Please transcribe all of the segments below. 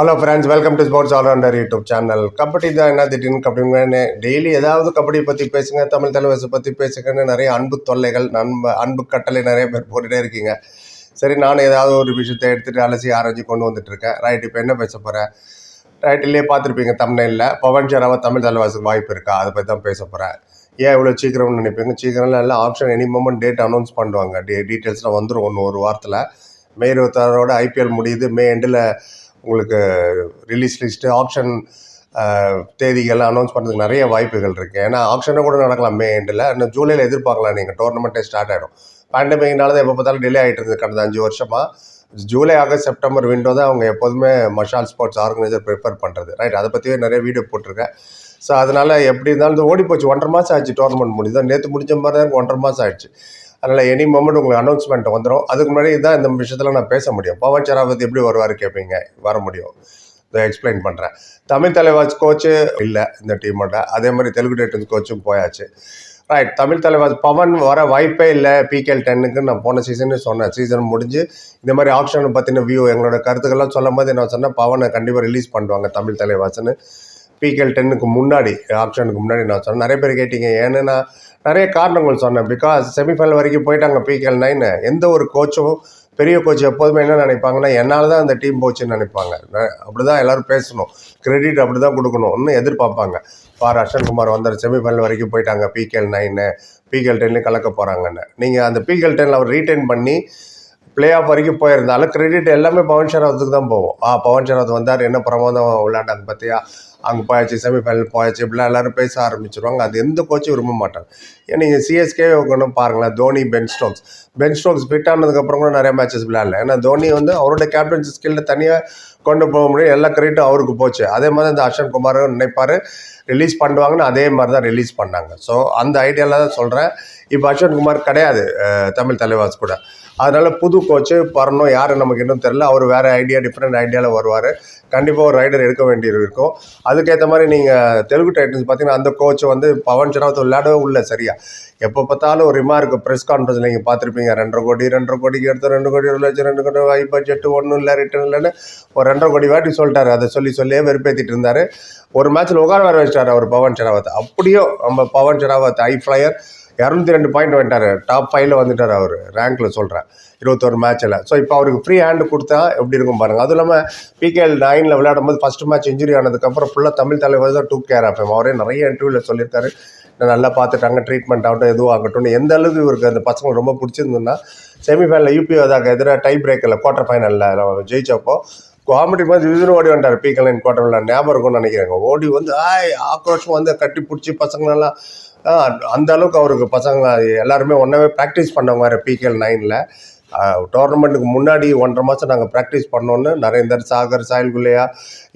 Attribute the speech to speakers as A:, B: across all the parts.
A: Hello friends welcome to sports allrounder YouTube channel kabaddi தான் என்ன திடீர்னு கபடிங்கன்னு டெய்லி ஏதாவது கபடி பற்றி பேசுங்க தமிழ் தலைவசை பற்றி பேசுங்கன்னு நிறைய அன்பு தொல்லைகள் நண்ப அன்பு கட்டளை நிறைய பேர் போட்டுகிட்டே இருக்கீங்க. சரி நானும் ஏதாவது ஒரு விஷயத்தை எடுத்துகிட்டு அலசி ஆராய்ச்சி கொண்டு வந்துட்டுருக்கேன் ரைட் இப்போ என்ன பேச போகிறேன் ரைட்டிலே பார்த்துருப்பீங்க தமிழ்நில பவன் ஷராவா தமிழ் தலைவாசுக்கு வாய்ப்பு இருக்கா? அதை பற்றி தான் பேச போகிறேன் ஏன் இவ்வளோ சீக்கிரம்னு நினைப்பீங்க? சீக்கிரம் எல்லாம் option any moment date announce பண்ணுவாங்க. டீ டீட்டெயில்ஸ்லாம் வந்துடும் ஒன்று ஒரு வாரத்தில். மே இருபத்தாறோட ஐபிஎல் முடியுது. மே எண்டில் உங்களுக்கு ரிலீஸ் லிஸ்ட்டு ஆப்ஷன் தேதிகள் அனௌன்ஸ் பண்ணுறதுக்கு நிறைய வாய்ப்புகள் இருக்குது ஏன்னா ஆப்ஷனை கூட நடக்கலாம். மே எண்டில் இன்னும் ஜூலையில் எதிர்பார்க்கலாம் நீங்கள் டோர்னமெண்ட்டே ஸ்டார்ட் ஆகிடும் பேண்டமிக்னால தான் எப்போ பார்த்தாலும் டிலே ஆகிட்டு இருந்தது கடந்த அஞ்சு வருஷமாக ஜூலை ஆகஸ்ட் செப்டம்பர் விண்டோ தான் அவங்க எப்போதுமே மஷால் ஸ்போர்ட்ஸ் ஆர்கனைசர் ப்ரிப்பேர் பண்ணுறது ரைட் அதை பற்றியே நிறைய வீடியோ போட்டிருக்கேன். ஸோ அதனால் எப்படி இருந்தாலும் ஓடி போச்சு ஒன்றரை மாதம் ஆச்சு டோர்னமெண்ட் முடியுது நேற்று முடிஞ்ச மாதிரி தான் ஒன்றரை மாதம் ஆயிடுச்சு. அதனால் எனி மூமெண்ட் உங்களுக்கு அனௌன்ஸ்மெண்ட் வந்துடும் அதுக்கு முன்னாடி தான் இந்த விஷயத்தில் நான் பேச முடியும். பவன் சராவத் எப்படி வருவார் கேட்பீங்க வர முடியும். இதை எக்ஸ்பிளைன் பண்ணுறேன் தமிழ் தலைவாஸ் கோச்சு இல்லை இந்த டீமோட அதே மாதிரி தெலுங்கு டைட்டன்ஸ் கோச்சும் போயாச்சு. ரைட் தமிழ் தலைவாஸ் பவன் வர வாய்ப்பே இல்லை. பிகேஎல் டென்னுக்கு நான் போன சீசனே சொன்னேன். சீசன் முடிஞ்சு இந்த மாதிரி ஆப்ஷனை பற்றின வியூ எங்களோட கருத்துக்கள்லாம் சொல்லும் போது நான் சொன்னேன்? பவனை கண்டிப்பாக ரிலீஸ் பண்ணுவாங்க தமிழ் தலைவாஸ்னு பிகேஎல் டென்னுக்கு முன்னாடி ஆப்ஷனுக்கு முன்னாடி நான் சொன்னேன். நிறைய பேர் கேட்டீங்க ஏன்னு நான் நிறைய காரணங்கள் சொன்னேன். பிகாஸ் செமிஃபைனல் வரைக்கும் போயிட்டாங்க பிகேஎல் நைனு எந்த ஒரு கோச்சும் பெரிய கோச் எப்போதுமே என்ன நினைப்பாங்கன்னா என்னால் தான் அந்த டீம் போச்சுன்னு நினைப்பாங்க. அப்படி தான் எல்லோரும் பேசணும். கிரெடிட் அப்படி தான் கொடுக்கணும்னு எதிர்பார்ப்பாங்க. பார் அஷன்குமார் வந்தார் செமிஃபைனல் வரைக்கும் போயிட்டாங்க பிகேஎல் நைனு பிகேஎல் டென்லேயும் கலக்க போகிறாங்கன்னு நீங்கள் அந்த பிகேஎல் டென்னில் அவர் ரீட்டைன் பண்ணி பிளே ஆஃப் வரைக்கும் போயிருந்தாலும் கிரெடிட் எல்லாமே பவன் ஷராவத்துக்கு தான் போவோம் ஆ பவன் ஷராவத் வந்தார் என்ன பிரமாதம் விளையாண்டாங்க பார்த்தியா அங்கே போயாச்சு செமிஃபைனல் போயாச்சு இப்படிலாம் எல்லாரும் பேச ஆரம்பிச்சிருவாங்க. அது எந்த கோச்சும் விரும்ப மாட்டாங்க. ஏன்னா நீங்கள் சிஎஸ்கே ஒன்றும் பாருங்களேன் Dhoni Ben Stokes Ben Stokes fit ஆனதுக்கப்புறம் கூட நிறைய மேட்சஸ் விளையாடல. ஏன்னா தோனி வந்து அவரோட கேப்டன்சி ஸ்கில்ல தனியாக கொண்டு போக முடியும் எல்லா கிரெடிட்டும் அவருக்கு போச்சு. அதே மாதிரி இந்த அர்ஷன் குமார் நினைப்பார். ரிலீஸ் பண்ணுவாங்கன்னு அதே மாதிரி தான் ரிலீஸ் பண்ணாங்க. ஸோ அந்த ஐடியாவில் தான் சொல்கிறேன் இப்போ அர்ஷன் குமார் கிடையாது தமிழ் தலைவாஸ் கூட. அதனால் புது கோச்சு வரணும் யார் நமக்கு இன்னும் தெரில அவர் வேறு ஐடியா டிஃப்ரெண்ட் ஐடியாவில் வருவார். கண்டிப்பாக ஒரு ரைடர் எடுக்க வேண்டியது இருக்கும் அதுக்கேற்ற மாதிரி நீங்கள் தெலுங்கு டைட்டன்ஸ் பார்த்தீங்கன்னா அந்த கோச் வந்து பவன் சராவத் விளையாடவே உள்ள சரியா. எப்போ பார்த்தாலும் ஒரு ரிமார்க் ப்ரெஸ் கான்ஃபரன்ஸ் நீங்கள் பார்த்துருப்பீங்க. ரெண்டரை கோடி ரெண்டரை கோடிக்கு எடுத்து ரெண்டு கோடி ஒரு லட்சம் ரெண்டு கோடி ஐ பட்ஜெட் ஒன்றும் இல்லை ரிட்டர்ன் இல்லைன்னு ஒரு ரெண்டரை கோடி வாட்டி சொல்லிட்டாரு. அதை சொல்லி சொல்லியே வெறுப்பேற்றிட்டு இருந்தார். ஒரு மேட்ச்சில் உட்கார வர வச்சிட்டார் அவர் பவன் ஷராவத் அப்படியும் நம்ம பவன் ஷராவத் ஐ ஃப்ளையர் இரநூத்தி ரெண்டு பாயிண்ட் வந்துட்டார். டாப் ஃபைவ்ல வந்துட்டார் அவர். ரேங்க்கில் சொல்கிறேன் இருபத்தொரு மேட்ச்சில் ஸோ இப்போ அவருக்கு ஃப்ரீ ஹேண்டு கொடுத்தா எப்படி இருக்கும் பாருங்கள் அதுவும் இல்லாமல் பிகேஎல் நைனில் விளையாடும் போது ஃபஸ்ட் மேட்ச் இன்ஜுரி ஆனதுக்கப்புறம் ஃபுல்லாக தமிழ் தலைவர் தான் டூ கேர் ஆஃபேம் அவரே நிறைய இன்டர்வியூவில் சொல்லியிருக்காரு. நல்லா பார்த்துட்டாங்க. ட்ரீட்மெண்ட் ஆகட்டும் எதுவும் ஆகட்டும்னு. எந்த அளவுக்கு இவருக்கு அந்த பசங்க ரொம்ப பிடிச்சிருந்ததுன்னா செமிஃபைனலில் யூபி அதாக எதிராக டை பிரேக்கில் குவார்ட்டர் ஃபைனலில் நம்ம ஜெயிச்சப்போ காமெடி மாதிரி விதுன்னு ஓடி வந்துட்டார் பீக்கல் குவார்டரில் ஞாபகம் இருக்கும்னு நினைக்கிறாங்க. ஓடி வந்து ஆய் ஆக்ரோஷம் வந்து கட்டி பிடிச்சி பசங்களெல்லாம். அந்த அளவுக்கு அவருக்கு பசங்க எல்லாருமே ஒன்றாவே ப்ராக்டிஸ் பண்ணவங்க வேறு பிகேஎல் நைனில் டோர்னமெண்ட்டுக்கு முன்னாடி ஒன்றரை மாதம் நாங்கள் ப்ராக்டிஸ் பண்ணோன்னு நரேந்தர் சாகர் சாயல் குல்லையா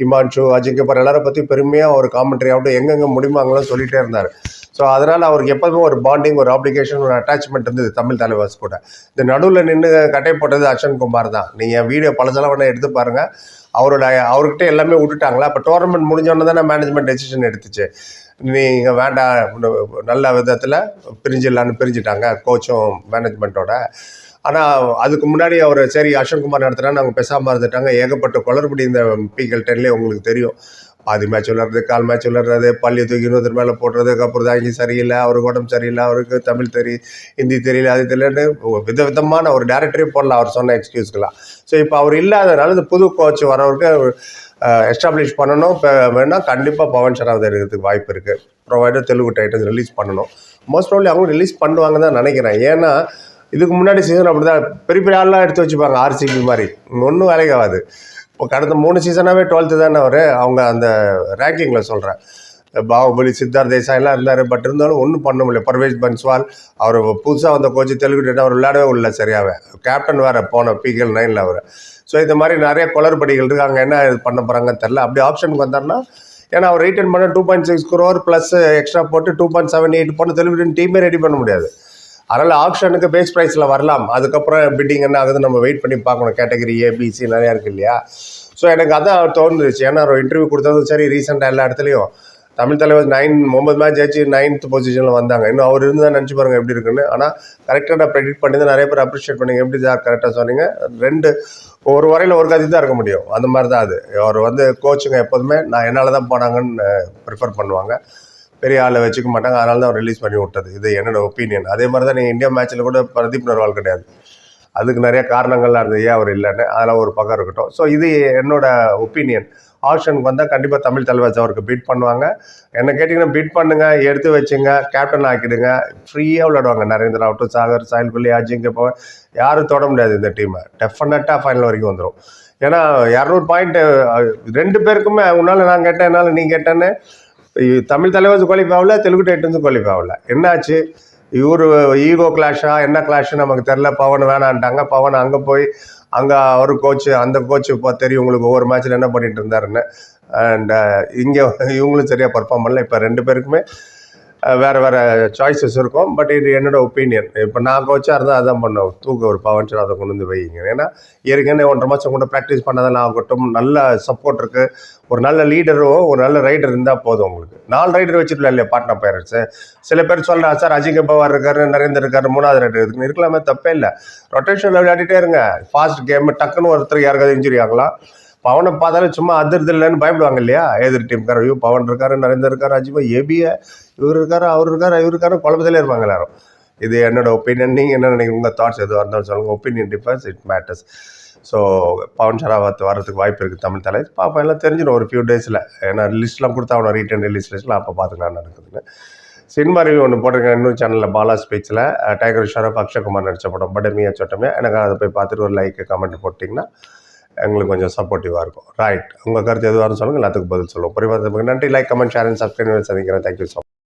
A: இமான்ஷு அஜிங்கப்பர் எல்லாரை பற்றி பெருமையாக ஒரு காமெண்ட்ரி ஆகட்டும் எங்கெங்கே முடியுமாங்களும் சொல்லிகிட்டே இருந்தார். ஸோ அதனால் அவருக்கு எப்போதுமே ஒரு பாண்டிங் ஒரு ஆப்ளிகேஷன் ஒரு அட்டாச்மெண்ட் இருந்தது தமிழ் தலைவாஸ் கூட. இந்த நடுவில் நின்று கட்டை போட்டது அர்ஷன் குமார் தான். நீங்கள் வீடியோ பழசெல்லாம் வேணால் எடுத்து பாருங்கள் அவரோட அவர்கிட்ட எல்லாமே விட்டுட்டாங்களா? அப்போ டோர்னமெண்ட் முடிஞ்சோன்னு தானே மேனேஜ்மெண்ட் டெசிஷன் எடுத்துச்சு. நீங்கள் வேண்டாம் நல்ல விதத்தில் பிரிஞ்சிடலான்னு பிரிஞ்சுட்டாங்க கோச்சும் மேனேஜ்மெண்ட்டோட ஆனால் அதுக்கு முன்னாடி அவர் சரி அசோக்குமார் நடத்துனா நாங்கள் பேசாமல் இருந்துட்டாங்க. ஏகப்பட்ட குளறுபடி இந்த பிகல் டென்லேயே உங்களுக்கு தெரியும். பாதி மேட்ச் விளாட்றது கால் மேட்ச் விளாட்றது பள்ளி தூக்கி இன்னொருத்தர் மேலே போடுறது அப்புறம் தான் இங்கே சரியில்லை அவருக்கு உடம்பு சரியில்லை அவருக்கு தமிழ் தெரி ஹிந்தி தெரியல அது தெரியலன்னு வித விதமான ஒரு டேரக்டரே போடலாம் அவர் சொன்ன எக்ஸ்கியூஸ்க்கெலாம் ஸோ இப்போ அவர் இல்லாதனால இந்த புது கோச் வரவருக்கு எஸ்டாப்ளிஷ் பண்ணணும் இப்போ வேணால் கண்டிப்பாக பவன் ஷராவத் எடுக்கிறதுக்கு வாய்ப்பு இருக்குது ப்ரொவைடர் தெலுங்கு டைட்டன்ஸ் ரிலீஸ் பண்ணணும். மோஸ்ட் ப்ராப்ளி அவங்க ரிலீஸ் பண்ணுவாங்க தான் நினைக்கிறேன். ஏன்னா இதுக்கு முன்னாடி சீசன் அப்படி தான் பெரிய பெரிய ஆள்லாம் எடுத்து வச்சுப்பாங்க ஆர்சிபி மாதிரி. ஒன்றும் வேலைக்காகாது இப்போ கடந்த மூணு சீசனாகவே டுவெல்த்து தானே அவர்? அவங்க அந்த ரேங்கிங்கில் சொல்கிறேன் பாகுபலி சித்தார்த் தேசாய் எல்லாம் இருந்தார். பட் இருந்தாலும் ஒன்றும் பண்ண முடியல. பர்வேஷ் பன்ஸ்வால் அவர் புதுசாக வந்த கோச்சு தெலுங்கு அவர் விளையாடவே உள்ள சரியாகவே கேப்டன் வேறு போன பிகேஎல் நைனில் அவர். ஸோ இந்த மாதிரி நிறைய குளறுபடிகள் இருக்குது அங்கே என்ன இது பண்ண போகிறாங்கன்னு தெரில அப்படி ஆப்ஷனுக்கு வந்தார்னா ஏன்னா அவர் ரிட்டர்ன் பண்ண two point six crore plus extra போட்டு டூ பாயிண்ட் செவன் எயிட் போன தெலுங்கு டீமே ரெடி பண்ண முடியாது. அதனால் ஆப்ஷனுக்கு பேஸ் ப்ரைஸில் வரலாம். அதுக்கப்புறம் பிட்டிங் என்ன ஆகுது நம்ம வெயிட் பண்ணி பார்க்கணும். கேட்டகரி ஏபிசி நிறையா இருக்குது இல்லையா? ஸோ எனக்கு அதான் தோணுச்சு. ஏன்னா ஒரு இன்டர்வியூ கொடுத்ததும் சரி ரீசெண்டாக எல்லா இடத்துலையும். தமிழ் தலைவர் நைன் ஒன்பது மேட்ச் ஆச்சு நைன்த் பொசிஷனில் வந்தாங்க. இன்னும் அவர் இருந்தால் தான் நினச்சி பாருங்கள் எப்படி இருக்குன்னு. ஆனால் கரெக்டாக ப்ரெடிக்ட் பண்ணி தான் நிறைய பேர் அப்ரிஷியேட் பண்ணீங்க. எப்படி சார் கரெக்டாக சொன்னீங்க? ரெண்டு ஒரு வரையில் ஒரு கதி தான் இருக்க முடியும். அந்த மாதிரி தான் அது. அவர் வந்து கோச்சுங்க எப்போதுமே நான் என்னால் தான் போனாங்கன்னு ப்ரிஃபர் பண்ணுவாங்க. பெரிய ஆளை வச்சுக்க மாட்டாங்க. அதனால தான் அவர் ரிலீஸ் பண்ணி விட்டது. இது என்னோட ஒப்பீனியன் அதே மாதிரி தான் நீங்கள் இந்தியா மேட்ச்சில் கூட பிரதீப் நர்வால் கிடையாது. அதுக்கு நிறைய காரணங்கள்லாம் இருந்தது. ஏன் அவர் இல்லைன்னு? அதெல்லாம் ஒரு பக்கம் இருக்கட்டும். ஸோ இது என்னோட ஒப்பீனியன் ஆப்ஷனுக்கு வந்தால் கண்டிப்பாக தமிழ் தலைவாஸ் அவருக்கு பீட் பண்ணுவாங்க. என்ன கேட்டிங்கன்னா பீட் பண்ணுங்கள் எடுத்து வச்சுங்க கேப்டன் ஆக்கிடுங்க. ஃப்ரீயாக விளையாடுவாங்க. நரேந்திரா ஆகட்டும் சாகர் சாயல் குல்லி அஜிங்க போக. யாரும் தொட முடியாது இந்த டீமை டெஃபினட்டாக ஃபைனல் வரைக்கும் வந்துடும் ஏன்னா இரநூறு பாயிண்ட் ரெண்டு பேருக்குமே உன்னால் நான் கேட்டேன் என்னால் நீ கேட்டேன்னு தமிழ் தலைவாஸ் குவாலிஃபை ஆகல தெலுங்கு டைட்டன்ஸும் குவாலிஃபை ஆகல. என்னாச்சு? இவர் ஈகோ கிளாஷா என்ன கிளாஷு நமக்கு தெரில பவன் வேணான்ட்டாங்க. பவன் அங்கே போய் அங்கே அவர் கோச்சு அந்த கோச்சு இப்போ தெரியும் உங்களுக்கு ஒவ்வொரு மேட்ச்சில் என்ன பண்ணிட்டு இருந்தாருன்னு. அண்ட் இங்கே இவங்களும் சரியாக பர்ஃபார்ம் பண்ணல. இப்போ ரெண்டு பேருக்குமே வேறு வேறு சாய்ஸஸ் இருக்கும். பட் இது என்னோட ஒப்பீனியன் இப்போ நான் கோச்சாக இருந்தால் அதான் பண்ணேன் தூக்க ஒரு பவன் அதை கொண்டு வந்து வைங்க. ஏன்னா ஏற்கனவே ஒன்றரை மாதம் கூட ப்ராக்டிஸ் பண்ணதெல்லாம் ஆகட்டும். நல்ல சப்போர்ட் இருக்குது ஒரு நல்ல லீடரோ ஒரு நல்ல ரைடர் இருந்தால் போதும் உங்களுக்கு. நாலு ரைடர் வச்சுருக்கலாம் இல்லையா பாட்னா பைரட்ஸு சில பேர் சொல்கிறாங்க சார் அஜிங்க பவார் இருக்காரு நரேந்தர் இருக்காரு மூணாவது ரைடர் இருக்குன்னு. இருக்கலாமே தப்பே இல்லை. ரொட்டேஷனில் விளையாடிட்டே இருங்க. ஃபாஸ்ட் கேம் டக்குன்னு ஒருத்தர் யாருக்காவது இன்ஜுரி ஆகலாம். பவனை பார்த்தாலே சும்மா அதிர்து இல்லைன்னு பயப்படுவாங்க இல்லையா? எதிர் டீம்கார ஐயோ பவன் இருக்காரு நரேந்தர் இருக்காரு அஜிபா ஏபிய இவர் இருக்காரு அவர் இருக்காரு இவர் இருக்காரு குழப்பத்திலே இருப்பாங்க எல்லாரும். இது என்னோட ஒப்பீனியன் நீங்கள் என்ன நினைக்கிறீங்க? உங்கள் தாட்ஸ் எதுவாக இருந்தாலும் சொல்லுங்கள் opinion differs it matters so Pawan Sehrawat வரதுக்கு வாய்ப்பு இருக்குது தமிழ் தலை பாப்பா எல்லாம் தெரிஞ்சிடும் ஒரு ஃபியூ டேஸில் ஏன்னா லிஸ்ட்லாம் கொடுத்தா அவனை ரீட்டன் ரிலீஸ் லிஸ்ட்டில் அப்போ பார்த்துக்கலாம் நடக்குதுன்னு. சினிமா ரிவ்யூ ஒன்று போட்டிருக்கேன் இன்னொரு சேனலில் பாலா ஸ்பீச்சில் டைகர் ஷரப் அக்ஷய்குமார் நடித்த படம். படமியா சொட்டமே எனக்கு அதை போய் பார்த்துட்டு ஒரு லைக் கமெண்ட் போட்டிங்கன்னா எங்களுக்கு கொஞ்சம் சப்போர்ட்டிவாக இருக்கும். ரைட் உங்கள் கருத்து எதுவாக சொல்லுங்கள் எல்லாத்துக்கும் பதில் சொல்லுவோம். புரியுமா நன்றி. Like comment share and subscribe சந்திக்கிறேன். Thank you so